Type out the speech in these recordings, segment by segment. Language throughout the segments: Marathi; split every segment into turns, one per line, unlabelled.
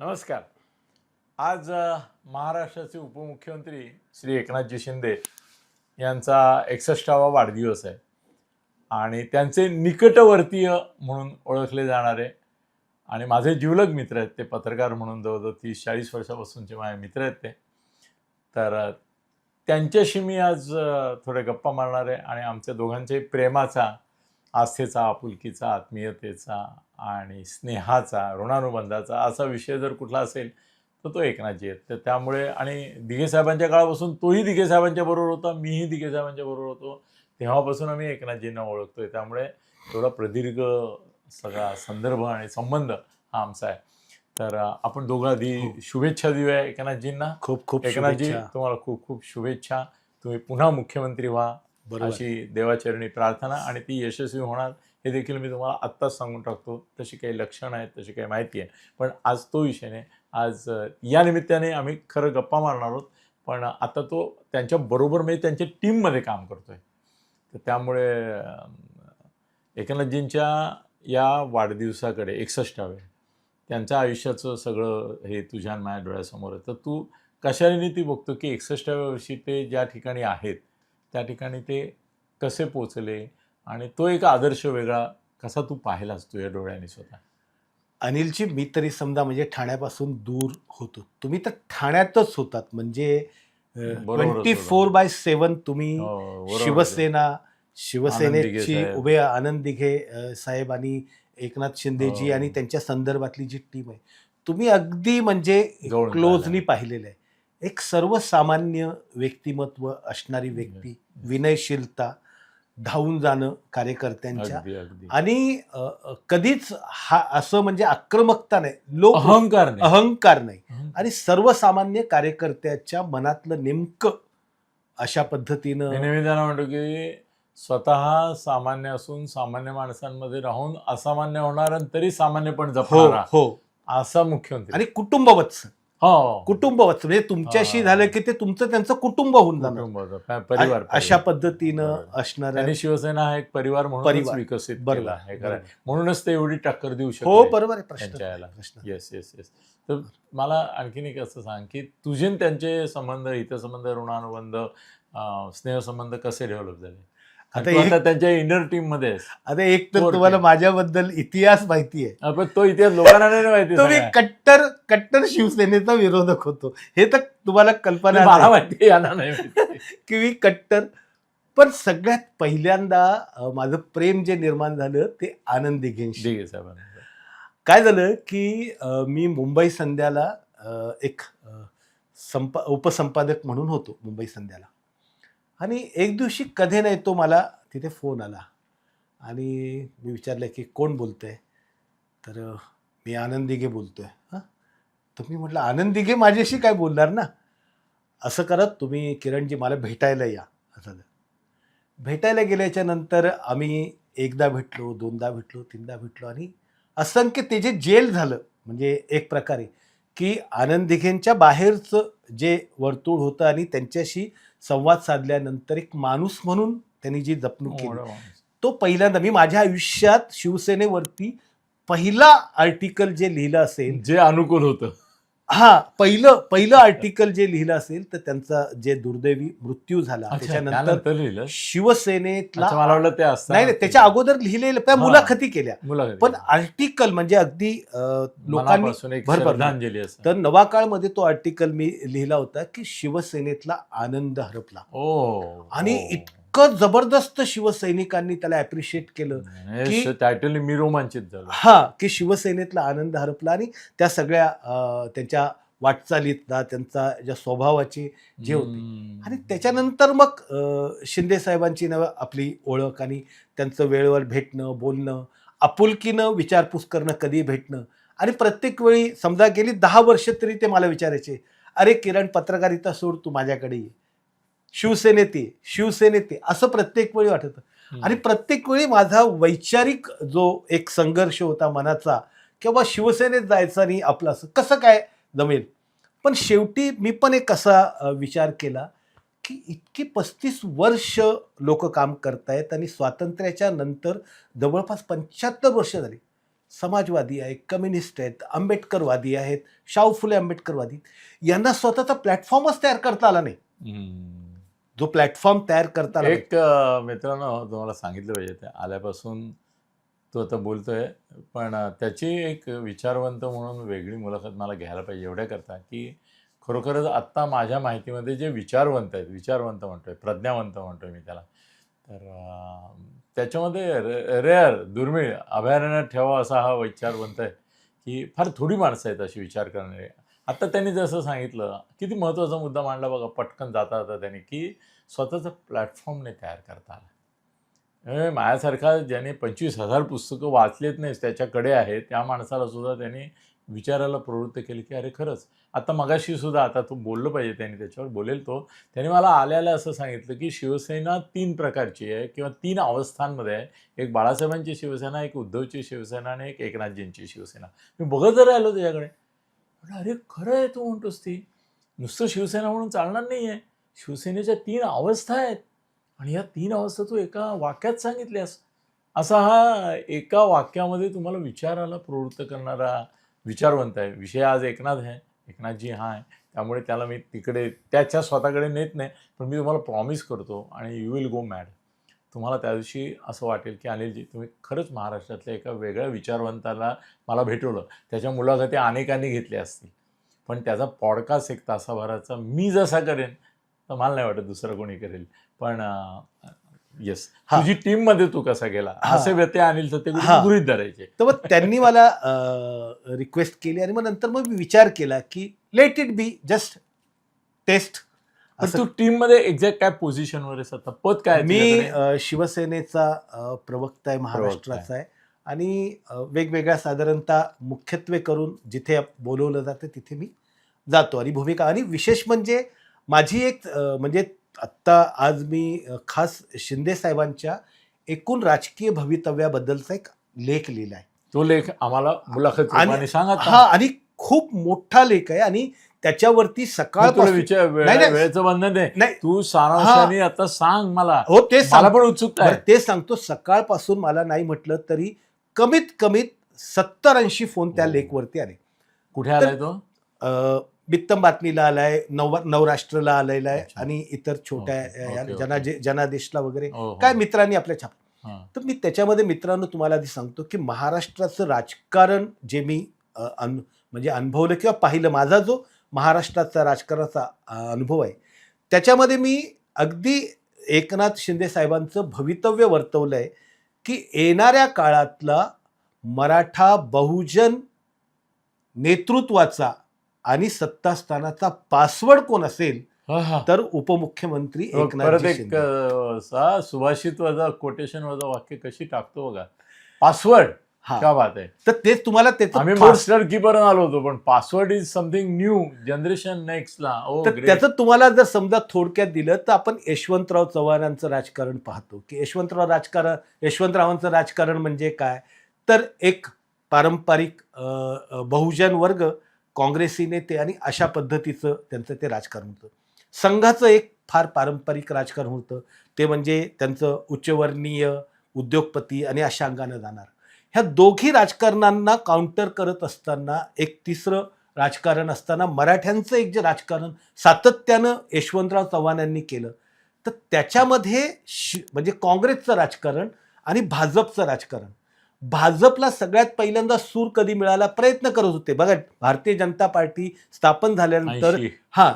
नमस्कार. आज महाराष्ट्राचे उपमुख्यमंत्री श्री एकनाथजी शिंदे यांचा एकसष्टावा वाढदिवस आहे आणि त्यांचे निकटवर्तीय म्हणून ओळखले जाणारे आणि माझे जिवलग मित्र आहेत ते पत्रकार म्हणून जवळजवळ तीस चाळीस वर्षापासूनचे माझे मित्र आहेत ते. तर त्यांच्याशी मी आज थोडे गप्पा मारणार आहे आणि आमच्या दोघांचे प्रेमाचा आस्थेचा आपुलकीचा आत्मीयतेचा आणि स्नेहाचा ऋणानुबंधाचा असा विषय जर कुठला असेल तर तो एकनाथजी आहेत. तर त्यामुळे आणि दिघे साहेबांच्या काळापासून तोही दिघे साहेबांच्या बरोबर होता मीही दिघे साहेबांच्या बरोबर होतो. तेव्हापासून आम्ही एकनाथजींना ओळखतोय. त्यामुळे एवढा प्रदीर्घ सगळा संदर्भ आणि संबंध हा आमचा आहे. तर आपण दोघं आधी. शुभेच्छा देऊया एकनाथजींना.
खूप खूप
एकनाथजी. तुम्हाला खूप खूप शुभेच्छा. तुम्ही पुन्हा मुख्यमंत्री व्हा. अशी देवाचरणी प्रार्थना आणि ती यशस्वी होणार हे देखील मी तुम्हाला आत्ताच सांगून टाकतो. तशी काही लक्षणं आहेत तशी काही माहिती आहे. पण आज तो विषय नाही. आज या निमित्ताने आम्ही खरं गप्पा मारणार आहोत. पण आता तो त्यांच्या बरोबर म्हणजे त्यांच्या टीममध्ये काम करतोय. तर त्यामुळे एकनाथजींच्या या वाढदिवसाकडे एकसष्टावे त्यांच्या आयुष्याचं सगळं हे तुझ्या माझ्या डोळ्यासमोर आहे. तर तू कशाने ती बघतो की एकसष्टाव्या वर्षी ते ज्या ठिकाणी आहेत त्या ठिकाणी ते कसे पोचले आणि तो एक आदर्श वेगळा कसा तू पाहिलास तुझ्या डोळ्याने स्वतः
अनिलची मी तरी समजा म्हणजे ठाण्यापासून दूर होतो तुम्ही तर ठाण्यातच होतात म्हणजे ट्वेंटी. फोर बाय सेवन तुम्ही
हो.
शिवसेना शिवसेनेची. उभे आनंद दिघे साहेब आणि एकनाथ शिंदेजी
हो.
आणि त्यांच्या संदर्भातली जी टीम आहे तुम्ही अगदी म्हणजे क्लोजली
पाहिलं.
पाहिलेलं आहे एक सर्वसामान्य व्यक्तिमत्व असणारी व्यक्ती विनयशीलता धावून जाणं कार्यकर्त्यांच्या आणि कधीच हा असं म्हणजे आक्रमकता नाही लोक
अहंकार नाही.
अहंकार नाही. आणि सर्वसामान्य कार्यकर्त्याच्या मनातलं नेमकं अशा पद्धतीनं
त्यांना म्हणतो की स्वतः सामान्य असून सामान्य माणसांमध्ये राहून असामान्य होणार आणि तरी सामान्यपण
हो
जपणारा
हो.
असा मुख्यमंत्री.
आणि कुटुंबवत्स.
हो
कुटुंबवत्स म्हणजे तुमच्याशी
हा.
झालं की ते तुमचं त्यांचं कुटुंब होऊन जाणार
कुटुंबाचा, प- परिवार
अशा. पद्धतीनं
बरोबर.
असणाऱ्या
त्यांनी शिवसेना हा एक परिवार म्हणून
परिवार.
विकसित
बरोबर
केला खरं आहे.
बरोबर.
म्हणूनच ते एवढी टक्कर देऊ
हो
शकतो
बरोबर आहे प्रश्न
त्यांच्या याला.
प्रश्न
येस येस येस तर मला आणखीन एक असं सांग की तुझे आणि त्यांचे संबंध हितसंबंध ऋणानुबंध अं, स्नेहसंबंध कसे डेव्हलप झाले
आता एक-
त्यांच्या इनर टीममध्ये.
आता एक तर. तुम्हाला माझ्याबद्दल इतिहास माहिती आहे
तो इतिहास लोकांना नाही माहिती
तो मी
सगळा.
कट्टर कट्टर शिवसेनेचा विरोधक होतो हे तर तुम्हाला कल्पना
मला. माहिती यांना नाही
की मी कट्टर पण सगळ्यात पहिल्यांदा माझं प्रेम जे निर्माण झालं ते आनंद
साहेब
काय झालं की मी मुंबई संध्याला एक संप उपसंपादक म्हणून होतो मुंबई संध्याला आणि एक दिवशी कधी नाही तो मला तिथे फोन आला. आणि मी विचारलं की कोण बोलतंय? तर मी आनंद दिघे आहे हां? तर मी म्हटलं आनंद दिघे माझ्याशी काय बोलणार ना? असं करत तुम्ही किरणजी मला भेटायला या. असं झालं. भेटायला गेल्याच्यानंतर आम्ही एकदा भेटलो दोनदा भेटलो तीनदा भेटलो आणि असंख्य ते जे जेल झालं म्हणजे एक प्रकारे की आनंद दिघेंच्या बाहेरचं जे वर्तुळ होतं आणि त्यांच्याशी संवाद साधल्यानंतर एक माणूस म्हणून त्यांनी जी जपणूक केली. तो पहिल्यांदा मी माझ्या आयुष्यात शिवसेनेवरती पहिला आर्टिकल जे लिहिलं असेल
जे अनुकूल होतं
हा पहिलं पहिलं आर्टिकल जे लिहिलं असेल तर त्यांचा जे दुर्दैवी मृत्यू झाला त्याच्यानंतर
लिहिलं?
शिवसेनेतला
मला वाटलं ते असतं
नाही नाही त्याच्या अगोदर लिहिलेलं त्या
हा.
मुलाखती केल्या.
मुलाखत
पण आर्टिकल म्हणजे अगदी अं, लोकांनी
मनापासून एक. श्रद्धांजली असं
तर नवा काळमध्ये तो आर्टिकल मी लिहिला होता की शिवसेनेतला आनंद हरपला. आणि इतकं जबरदस्त शिवसैनिकांनी त्याला अप्रिशिएट केलं की-
टायटल मी रोमांचित झालो.
हा की शिवसेनेतला आनंद हरपला आणि त्या सगळ्या त्यांच्या वाटचालीतला त्यांचा ज्या स्वभावाची जे होते. आणि त्याच्यानंतर मग शिंदे साहेबांची नव आपली ओळख आणि त्यांचं वेळेवर भेटणं बोलणं आपुलकीनं विचारपूस करणं कधी भेटणं. आणि प्रत्येक वेळी समजा गेली दहा वर्ष तरी ते मला विचारायचे अरे किरण पत्रकारिता सोड तू माझ्याकडे ये. शिवसेनेत शिवसेनेत असं प्रत्येक वेळी वाटत. आणि प्रत्येक वेळी माझा वैचारिक जो एक संघर्ष होता मनाचा किंवा शिवसेनेत जायचं आणि आपलं असं कसं काय जमेल? पण शेवटी मी पण एक असा विचार केला की इतकी पस्तीस वर्ष लोक काम करतायत आणि स्वातंत्र्याच्या नंतर जवळपास पंच्याहत्तर वर्ष झाली. समाजवादी आहे कम्युनिस्ट आहेत आंबेडकरवादी आहेत शाहू फुले आंबेडकरवादी यांना स्वतःचा प्लॅटफॉर्मच तयार करता आला नाही. जो प्लॅटफॉर्म तयार करता आला नाही.
एक मित्रांनो तुम्हाला सांगितलं पाहिजे ते आल्यापासून तो आता बोलतोय पण त्याची एक विचारवंत म्हणून वेगळी मुलाखत मला घ्यायला पाहिजे एवढ्या करता की खरोखरच आत्ता माझ्या माहितीमध्ये जे विचारवंत आहेत विचारवंत म्हणतोय प्रज्ञावंत म्हणतोय मी त्याला तर त्याच्यामध्ये रेअर दुर्मिळ अभयारण्यात ठेवा असा हा विचारवंत आहे की फार थोडी माणसं आहेत अशी विचार करणारे आता त्यांनी जसं सांगितलं किती महत्त्वाचा मुद्दा मांडला बघा पटकन जाता जाता त्यांनी की स्वतःचा प्लॅटफॉर्म नाही तयार करता आला. माझ्यासारखा ज्याने पंचवीस हजार पुस्तकं वाचलेत नाही त्याच्याकडे आहेत त्या माणसाला सुद्धा त्यांनी विचारायला प्रवृत्त केली की अरे खरंच. आता मगाशी सुद्धा आता तो बोललं पाहिजे त्यांनी त्याच्यावर बोलेल तो. त्यांनी मला आल्याला असं सांगितलं की शिवसेना तीन प्रकारची आहे किंवा तीन अवस्थांमध्ये आहे. एक बाळासाहेबांची शिवसेना एक उद्धवची शिवसेना आणि एक एकनाथजींची शिवसेना. मी बघत जर राहिलो त्याच्याकडे म्हटलं अरे खरं आहे तू म्हणतोस ती. नुसतं शिवसेना म्हणून चालणार नाही आहे शिवसेनेच्या तीन अवस्था आहेत. आणि या तीन अवस्था तू एका वाक्यात सांगितल्यास असा हा एका वाक्यामध्ये तुम्हाला विचाराला प्रवृत्त करणारा विचारवंत आहे. विषय आज एकनाथ आहे. एकनाथजी हा आहे. त्यामुळे त्याला मी तिकडे त्याच्या स्वतःकडे नेत नाही. पण मी तुम्हाला प्रॉमिस करतो आणि यू विल गो मॅड तुम्हाला त्या दिवशी असं वाटेल की अनिलजी तुम्ही खरंच महाराष्ट्रातल्या एका वेगळ्या विचारवंताला मला भेटवलं. त्याच्या मुलाखती अनेकांनी घेतल्या असतील. पण त्याचा पॉडकास्ट एक तासाभराचा मी जसा करेन तर मला नाही वाटत दुसरं कोणी करेल. पण येस
हा.
तुझी टीममध्ये तू कसा गेला. असे व्यत्यय अनिल सत्य
हा.
गृहित धरायचे.
तर मग त्यांनी मला रिक्वेस्ट केली आणि मग नंतर मग मी विचार केला की let it be just test
तू टीममध्ये एक्झॅक्ट काय पोझिशन वर आता? पद काय
मी शिवसेनेचा प्रवक्ता आहे महाराष्ट्राचा आहे. आणि वेगवेगळ्या साधारणतः मुख्यत्वे करून जिथे बोलवलं जातं तिथे मी जातो. आणि भूमिका आणि विशेष म्हणजे माझी एक म्हणजे आत्ता आज मी खास शिंदे साहेबांच्या एकूण राजकीय भवितव्याबद्दलचा एक लेख लिहिला आहे.
तो लेख आम्हाला मुलाखत सांगा
हा आणि खूप मोठा लेख आहे. आणि त्याच्यावरती सकाळ.
वेळेचं बंधन नाही. तू सारांशाने आता सांग मला.
हो ते
मला पण उत्सुकता आहे.
ते सांगतो. सकाळपासून मला नाही म्हटलं तरी कमीत कमीत सत्तर ऐंशी फोन त्या
हो.
लेखवरती आले.
कुठे आलाय तो?
बित्तम बातमीला आलाय नव नवराष्ट्रला आलेला आहे. आणि इतर छोट्या जनादेशला वगैरे.
हो, हो.
काय मित्रांनी आपल्या छाप. तर मी त्याच्यामध्ये मित्रांनो तुम्हाला आधी सांगतो की महाराष्ट्राचं राजकारण जे मी म्हणजे अनुभवलं किंवा पाहिलं माझा जो महाराष्ट्राचा राजकारणाचा अनुभव आहे. त्याच्यामध्ये मी अगदी एकनाथ शिंदे साहेबांचं भवितव्य वर्तवलं आहे की येणाऱ्या काळातला मराठा बहुजन नेतृत्वाचा आणि सत्तास्थानाचा पासवर्ड कोण असेल. तर उपमुख्यमंत्री एकनाथ
एक सुभाषित वजा कोटेशन वजा वाक्य कशी टाकतो बघा. पासवर्ड. क्या बात आहे.
तर तेच तुम्हाला
आम्ही मोस्टर कीपर आलो होतो पण password is something new generation नेक्स्टला ओ
तर त्याचं तुम्हाला जर समजा थोडक्यात दिलं तर आपण यशवंतराव चव्हाणांचं राजकारण पाहतो. की यशवंतराव राजकारण यशवंतरावांचं राजकारण म्हणजे काय? तर एक पारंपरिक बहुजन वर्ग काँग्रेसी नेते आणि अशा पद्धतीचं त्यांचं ते राजकारण होतं. संघाचं एक फार पारंपरिक राजकारण होतं. ते म्हणजे त्यांचं उच्चवर्णीय उद्योगपती आणि अशा अंगानं जाणार. ह्या दोघी राजकारणांना काउंटर करत असताना एक तिसरं राजकारण असताना मराठ्यांचं एक जे राजकारण सातत्यानं यशवंतराव चव्हाण यांनी केलं. तर त्याच्यामध्ये शि म्हणजे काँग्रेसचं राजकारण आणि भाजपचं राजकारण. भाजपला सगळ्यात पहिल्यांदा सूर कधी मिळाला प्रयत्न करत होते. बघा भारतीय जनता पार्टी स्थापन झाल्यानंतर हा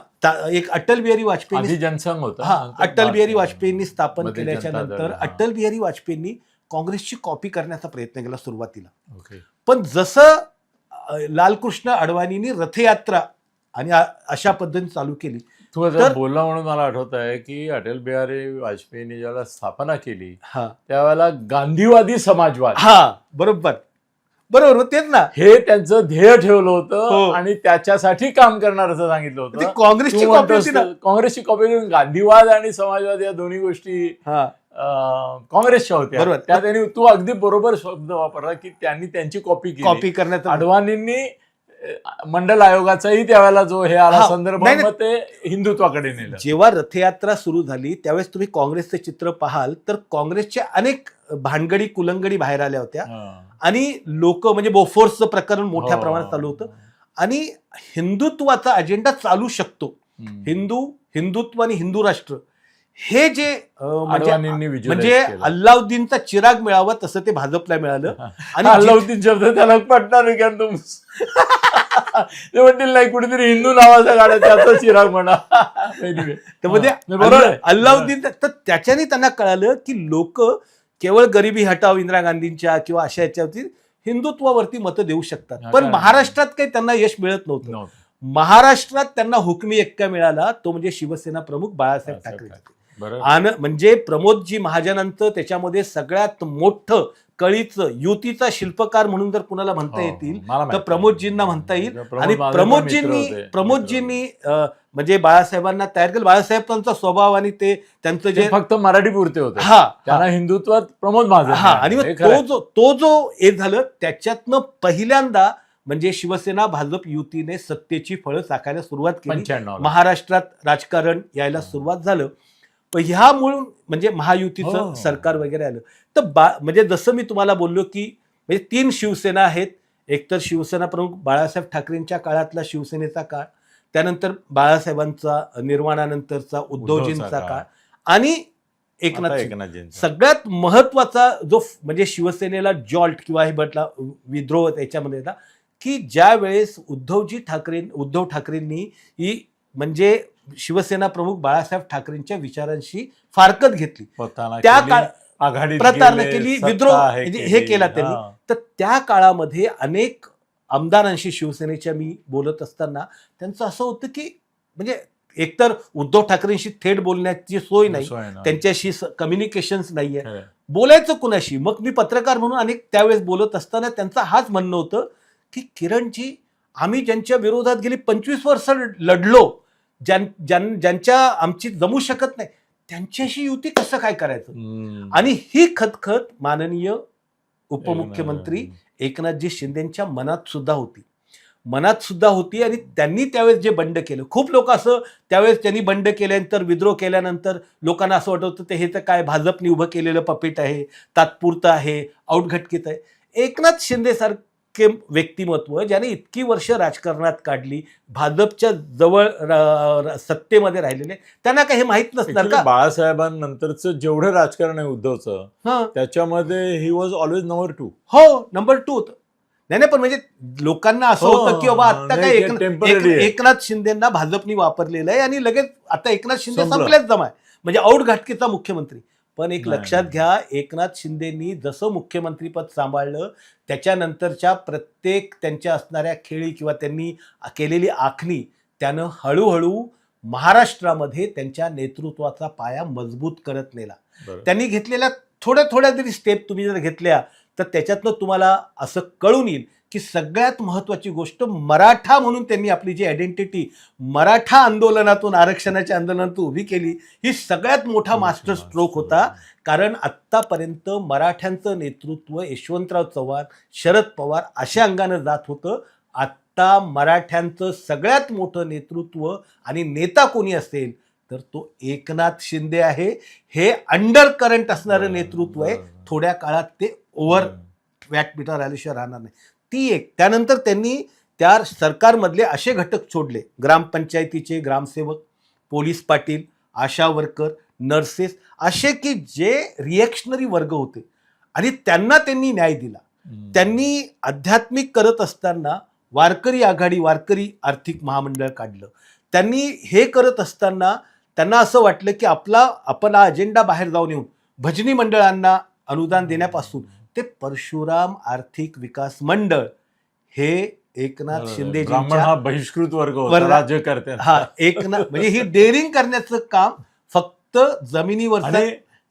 एक अटल बिहारी वाजपेयी
जनसंघ होता.
हा अटल बिहारी वाजपेयींनी स्थापन
केल्याच्यानंतर.
अटल बिहारी वाजपेयींनी काँग्रेसची कॉपी करण्याचा प्रयत्न केला सुरुवातीला.
ओके.
पण जसं लालकृष्ण अडवाणींनी रथयात्रा आणि अशा पद्धतीने चालू केली
तू बोलला म्हणून मला आठवत आहे की अटल बिहारी वाजपेयींनी ज्यावेळेला स्थापना केली
हा.
त्यावेळेला गांधीवादी समाजवाद.
हा बरोबर. बरोबर तेच ना.
हे त्यांचं ध्येय ठेवलं
हो.
होतं आणि त्याच्यासाठी काम करणार असं सांगितलं होतं.
काँग्रेसची होती ना.
काँग्रेसची कॉपी करून गांधीवाद आणि समाजवाद या दोन्ही गोष्टी
हा.
काँग्रेसच्या होत्या.
बरोबर.
त्या त्यांनी तू अगदी बरोबर शब्द वापरला की त्यांनी त्यांची कॉपी केली.
कॉपी करण्याचा
अडवाणींनी मंडल आयोगाचाही त्यावेळेला जो हे आला संदर्भ ते हिंदुत्वाकडे नेलं.
जेव्हा रथयात्रा सुरू झाली त्यावेळेस तुम्ही काँग्रेसचे चित्र पाहाल तर काँग्रेसच्या अनेक भानगडी कुलंगडी बाहेर आल्या होत्या. आणि लोक म्हणजे बोफोर्सचं प्रकरण मोठ्या
हो.
प्रमाणात चालू होतं. आणि हिंदुत्वाचा अजेंडा चालू शकतो. हिंदू हिंदुत्व आणि हिंदू राष्ट्र. हे जे म्हणजे म्हणजे. अल्लाउद्दीनचा चिराग मिळावा तसं ते भाजपला मिळालं. आणि
अल्लाउद्दीन शब्द त्याला पटणार तो म्हणतील नाही कुठेतरी हिंदू नावाचा गाड्या त्याचा चिराग म्हणा
म्हणजे
बरोबर.
अल्लाउद्दीन तर त्याच्याने त्यांना कळालं की लोक केवळ गरिबी हटाव इंदिरा गांधींच्या किंवा अशा याच्यावरती हिंदुत्वावरती मतं देऊ शकतात पण? महाराष्ट्रात काही त्यांना यश मिळत नव्हतं. महाराष्ट्रात त्यांना हुकमी एक्का मिळाला तो म्हणजे शिवसेना प्रमुख बाळासाहेब ठाकरे आणि म्हणजे प्रमोदजी महाजनांचं त्याच्यामध्ये सगळ्यात मोठं कळीचं युतीचा शिल्पकार म्हणून जर कुणाला म्हणता
हो,
येतील तर. प्रमोदजींना म्हणता येईल. आणि प्रमोदजींनी. प्रमोदजींनी म्हणजे बाळासाहेबांना तयार केलं. बाळासाहेबांचा स्वभाव आणि ते त्यांचं जे
फक्त मराठी पुरते होते.
हा
त्यांना हिंदुत्वात प्रमोद महाजन
हा आणि मग
हे
तो. जो तो जो हे झालं त्याच्यातनं पहिल्यांदा म्हणजे शिवसेना भाजप युतीने सत्तेची फळं चाकायला सुरुवात केली.
95 ला.
महाराष्ट्रात राजकारण यायला सुरुवात झालं. ह्यामुळे म्हणजे महायुतीचं
हो.
सरकार वगैरे आलं तर बा म्हणजे जसं मी तुम्हाला बोललो की म्हणजे तीन शिवसेना आहेत एकतर शिवसेना प्रमुख बाळासाहेब ठाकरेंच्या काळातला शिवसेनेचा काळ त्यानंतर बाळासाहेबांचा निर्माणानंतरचा उद्धवजींचा काळ. आणि एकनाथ. सगळ्यात महत्त्वाचा जो म्हणजे शिवसेनेला जॉल्ट किंवा हे म्हटला विद्रोह त्याच्यामध्ये येतात की ज्या वेळेस उद्धवजी ठाकरे उद्धव ठाकरेंनी ही म्हणजे शिवसेना प्रमुख बाळासाहेब ठाकरेंच्या विचारांशी फारकत घेतली त्या काळ
आघाडीत
प्रतारणा केली, विद्रोह म्हणजे. हे केला त्यांनी.
हा.
तर त्या काळामध्ये अनेक आमदारांशी शिवसेनेच्या मी बोलत असताना त्यांचं असं होतं की म्हणजे एकतर उद्धव ठाकरेंशी थेट बोलण्याची सोय नाही. त्यांच्याशी कम्युनिकेशन्स नाहीये
आहे.
बोलायचं कुणाशी मग मी पत्रकार म्हणून अनेक त्यावेळेस बोलत असताना त्यांचा हाच म्हणणं होतं की किरणजी आम्ही ज्यांच्या विरोधात गेली पंचवीस वर्ष लढलो ज्यां ज्यां- ज्यांच्या आमची जमू शकत नाही त्यांच्याशी युती कसं काय करायचं. आणि ही खतखत माननीय उपमुख्यमंत्री एकनाथजी शिंदेच्या मनात सुद्धा होती. मनात सुद्धा होती आणि त्यांनी त्यावेळेस जे बंड केलं खूप लोक असं त्यावेळेस त्यांनी बंड केल्यानंतर विद्रोह केल्यानंतर लोकांना असं वाटत होतं ते हे तर काय भाजपने उभं केलेलं पपेट आहे तात्पुरतं आहे आउटघटकीत आहे. एकनाथ शिंदे सारखे व्यक्तिमत्व ज्याने इतकी वर्ष राजकारणात काढली भाजपच्या जवळ सत्तेमध्ये राहिलेले त्यांना काही हे माहीत नसणार का
बाळासाहेबांनंतरचं जेवढं राजकारण आहे उद्धवचं
हं.
त्याच्यामध्ये he was always number two
हो नंबर टू होतं नाही नाही पण म्हणजे लोकांना असं
हो,
होतं की बाबा आता काय एक-. एकनाथ शिंदेना भाजपनी वापरलेलं आहे आणि लगेच आता एकनाथ शिंदे
संपलं.
संपल्याच जमा आहे म्हणजे औट घाटकीचा मुख्यमंत्री पण एक लक्षात. घ्या एकनाथ शिंदेनी जसं मुख्यमंत्रीपद सांभाळलं त्याच्यानंतरच्या प्रत्येक त्यांच्या असणाऱ्या खेळी किंवा त्यांनी केलेली आखणी त्यानं हळूहळू महाराष्ट्रामध्ये त्यांच्या नेतृत्वाचा पाया मजबूत करत नेला त्यांनी घेतलेल्या थोड्या थोड्या जरी स्टेप तुम्ही जर घेतल्या तर त्याच्यातनं तुम्हाला असं कळून येईल की सगळ्यात महत्त्वाची गोष्ट मराठा म्हणून त्यांनी आपली जी आयडेंटिटी मराठा आंदोलनातून आरक्षणाच्या आंदोलनातून उभी केली ही सगळ्यात मोठा मास्टर स्ट्रोक होता. कारण आत्तापर्यंत मराठ्यांचं नेतृत्व यशवंतराव चव्हाण शरद पवार अशा अंगानं जात होतं. आत्ता मराठ्यांचं सगळ्यात मोठं नेतृत्व आणि नेता कोणी असेल? तर तो एकनाथ शिंदे आहे. हे अंडर करंट असणारं नेतृत्व आहे. थोड्या काळात ते ओव्हर व्याटपीठावर आल्याशिवाय राहणार नाही. ती एक. त्यानंतर त्यांनी त्या सरकारमधले असे घटक सोडले. ग्रामपंचायतीचे ग्रामसेवक police Patil ASHA worker nurses असे की जे रिएक्शनरी वर्ग होते. आणि त्यांना त्यांनी न्याय दिला. त्यांनी आध्यात्मिक करत असताना वारकरी आघाडी वारकरी आर्थिक महामंडळ काढलं. त्यांनी हे करत असताना त्यांना असं वाटलं की आपला आपण हा अजेंडा बाहेर जाऊन येऊन भजनी मंडळांना अनुदान देण्यापासून ते परशुराम आर्थिक विकास मंडळ हे एकनाथ शिंदेजींच्या
हा बहिष्कृत वर्ग होता
वर्ग-
राज्यकर्ते
हा एकनाथ म्हणजे ही डेअरिंग करण्याचं काम फक्त जमिनीवर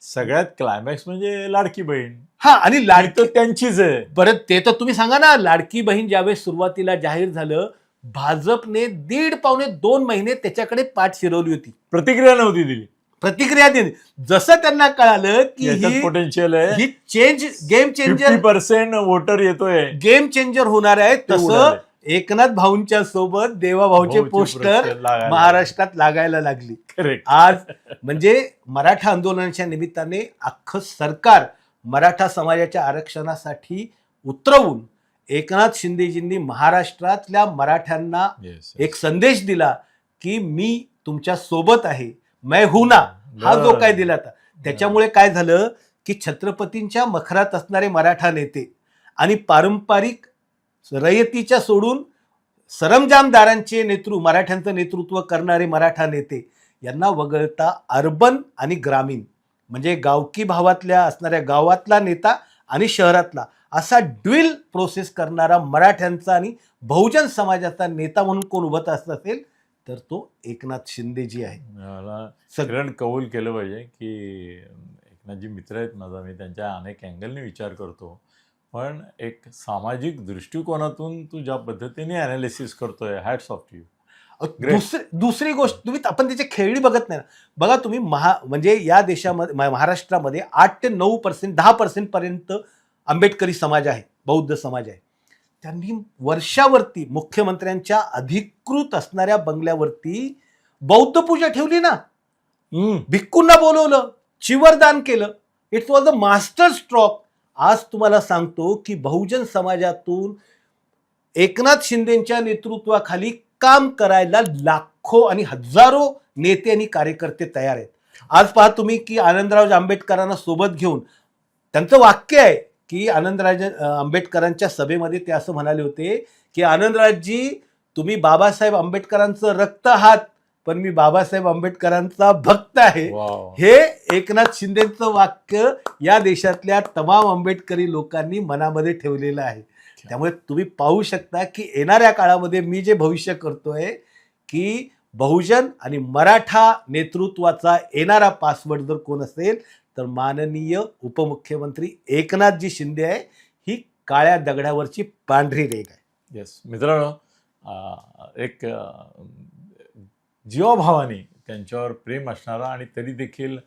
सगळ्यात क्लायमॅक्स म्हणजे लाडकी बहीण.
हा आणि
लाडकी त्यांचीच आहे.
परत ते तर तुम्ही सांगा ना लाडकी बहीण ज्यावेळेस सुरुवातीला जाहीर झालं भाजपने दीड पावणे दोन महिने त्याच्याकडे पाठ फिरवली होती.
प्रतिक्रिया नव्हती दिली.
प्रतिक्रिया दिली. जसं त्यांना कळालं की ही
पोटेन्शियल आहे.
ही change game changer
percent voter येतोय.
गेम चेंजर होणार आहे. तसं. एकनाथ भाऊंच्या सोबत देवाभाऊचे
भाऊचे
पोस्टर महाराष्ट्रात लागायला लागली. आज म्हणजे मराठा आंदोलनाच्या निमित्ताने अख्खं सरकार मराठा समाजाच्या आरक्षणासाठी उतरवून एकनाथ शिंदेजींनी महाराष्ट्रातल्या मराठ्यांना एक संदेश दिला की मी तुमच्यासोबत आहे. मै हू ना. हा जो काय दिला होता. त्याच्यामुळे काय झालं की छत्रपतींच्या मखरात असणारे मराठा नेते आणि पारंपरिक रयतीच्या सोडून सरंजामदारांचे नेतृत्व मराठ्यांचं नेतृत्व करणारे मराठा नेते यांना वगळता अर्बन आणि ग्रामीण म्हणजे गावकी भावातल्या असणाऱ्या गावातला नेता आणि शहरातला. असा ड्विल प्रोसेस करणारा मराठ्यांचा आणि बहुजन समाजाचा नेता म्हणून कोण उभत असत असेल तर तो एकनाथ शिंदेजी आहे.
सगळ्यांनी कबूल केलं पाहिजे की एकनाथजी मित्र आहेत माझा मी त्यांच्या अनेक अँगलने विचार करतो. पण एक सामाजिक दृष्टिकोनातून तू ज्या पद्धतीने अनालिसिस करतोय हॅट्स ऑफ यू.
दुसरी दुसरी गोष्ट तुम्ही आपण त्याची खेळी बघत नाही ना. बघा तुम्ही महा म्हणजे या देशामध्ये महा- महाराष्ट्रामध्ये आठ ते नऊ पर्सेंट दहा पर्सेंट पर्यंत आंबेडकरी समाज आहे बौद्ध समाज आहे. त्यांनी वर्षावरती मुख्यमंत्र्यांच्या अधिकृत असणाऱ्या बंगल्यावरती बौद्ध पूजा ठेवली ना. भिक्कूंना बोलवलं चिवरदान केलं. It's was the master stroke आज तुम्हाला सांगतो की बहुजन समाजातून एकनाथ शिंदेच्या नेतृत्वाखाली काम करायला लाखो आणि हजारो नेते आणि कार्यकर्ते तयार आहेत. आज पहा तुम्ही की आनंदराव आंबेडकरांना सोबत घेऊन त्यांचं वाक्य आहे की आनंदराज आंबेडकरांच्या सभेमध्ये ते असं म्हणाले होते की आनंदराजजी तुम्ही बाबासाहेब आंबेडकरांचं रक्त आहात पण मी बाबासाहेब आंबेडकरांचा भक्त आहे. हे एकनाथ शिंदेचं वाक्य या देशातल्या तमाम आंबेडकरी लोकांनी मनामध्ये ठेवलेलं आहे. त्यामुळे तुम्ही पाहू शकता की येणाऱ्या काळामध्ये मी जे भविष्य करतोय की बहुजन आणि मराठा नेतृत्वाचा येणारा पासवर्ड जर कोण असेल तर माननीय उपमुख्यमंत्री एकनाथजी शिंदे आहे. ही काळ्या दगडावरची पांढरी रेग आहे.
येस मित्रांनो एक जीवाभावाने त्यांच्यावर प्रेम असणारा आणि तरी देखील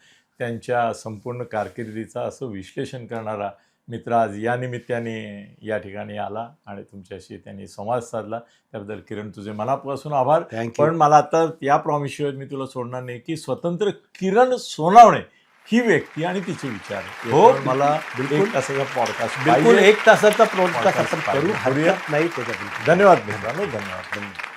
त्यांच्या संपूर्ण कारकिर्दीचा असं विश्लेषण करणारा मित्र आज या निमित्ताने या ठिकाणी आला आणि तुमच्याशी त्यांनी संवाद साधला. त्याबद्दल किरण तुझे मनापासून आभार. पण मला आता या प्रॉमिसशिवाय मी तुला सोडणार नाही की स्वतंत्र किरण सोनावणे ही व्यक्ती आणि तिचे विचार.
हो,
मला
बिलकुल.
एक तासाचा पॉडकास्ट
बिलकुल एक तासाचा आपण करू. हरकत नाही त्याच्याबद्दल
धन्यवाद मित्रांनो धन्यवाद. धन्यवाद.